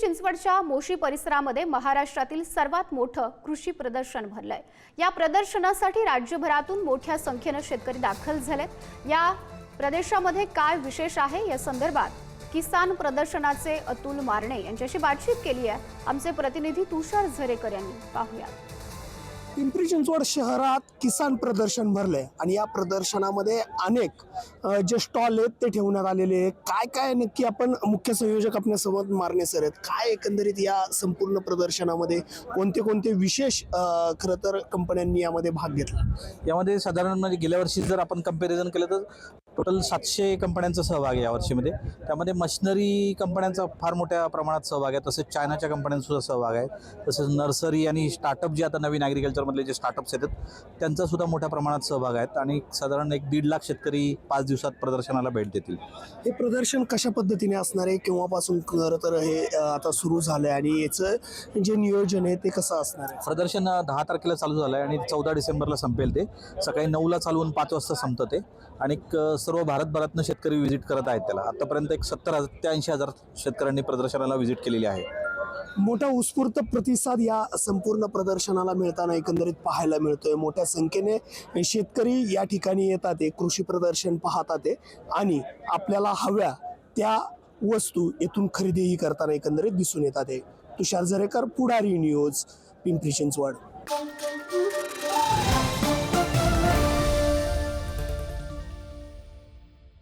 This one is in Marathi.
चिंचवडच्या मोशी परिसरामध्ये महाराष्ट्रातील सर्वात मोठं कृषी प्रदर्शन भरलंय. या प्रदर्शनासाठी राज्यभरातून मोठ्या संख्येनं शेतकरी दाखल झालेत. या प्रदेशामध्ये काय विशेष आहे? या संदर्भात किसान प्रदर्शनाचे अतुल मारणे यांच्याशी बातचीत केली आहे. आमचे प्रतिनिधी तुषार झरेकर यांनी. पाहूया. पिंपरी चिंचवड शहरात किसान प्रदर्शन भरलंय. आणि या प्रदर्शनामध्ये अनेक जे स्टॉल आहेत ते ठेवण्यात आलेले आहे काय काय नक्की आपण मुख्य संयोजक आपल्यासोबत मारणे सर आहेत? काय एकंदरीत या संपूर्ण प्रदर्शनामध्ये कोणते कोणते विशेष खरं तर कंपन्यांनी यामध्ये भाग घेतला? यामध्ये साधारण म्हणजे गेल्या वर्षी जर आपण कंपॅरिझन केलं तर टोटल सातशे कंपन्यांचा सहभाग आहे या वर्षीमध्ये. त्यामध्ये मशिनरी कंपन्यांचा फार मोठ्या प्रमाणात सहभाग आहे. तसेच चायनाच्या कंपन्यांचा सहभाग आहे. तसेच नर्सरी आणि स्टार्टअप जे आता नवीन ॲग्रिकल्चरमधले जे स्टार्टअप्स येतात त्यांचा सुद्धा मोठ्या प्रमाणात सहभाग आहेत आणि साधारण एक दीड लाख शेतकरी पाच दिवसात प्रदर्शनाला भेट देतील. हे प्रदर्शन कशा पद्धतीने असणार आहे? केव्हापासून खरं तर हे आता सुरू झालंय आणि याचं जे नियोजन आहे ते कसं असणार आहे? प्रदर्शन दहा तारखेला चालू झालं आहे आणि चौदा डिसेंबरला संपेल ते. सकाळी नऊला चालू होऊन पाच वाजता संपतं ते. आणि सर्व भारतभरातनं शेतकरी व्हिजिट करत आहेत त्याला. आतापर्यंत एक सत्तर हजार ते ऐंशी हजार शेतकऱ्यांनी प्रदर्शनाला व्हिजिट केलेली आहे. मोठा उत्स्फूर्त प्रतिसाद या संपूर्ण प्रदर्शनाला मिळताना एकंदरीत पाहायला मिळतोय. मोठ्या संख्येने शेतकरी या ठिकाणी येतात आहे कृषी प्रदर्शन पाहतात आणि आपल्याला हव्या त्या वस्तू येथून खरेदीही करताना एकंदरीत दिसून येतात आहे तुषार झरेकर पुढारी न्यूज पिंपरी चिंचवड.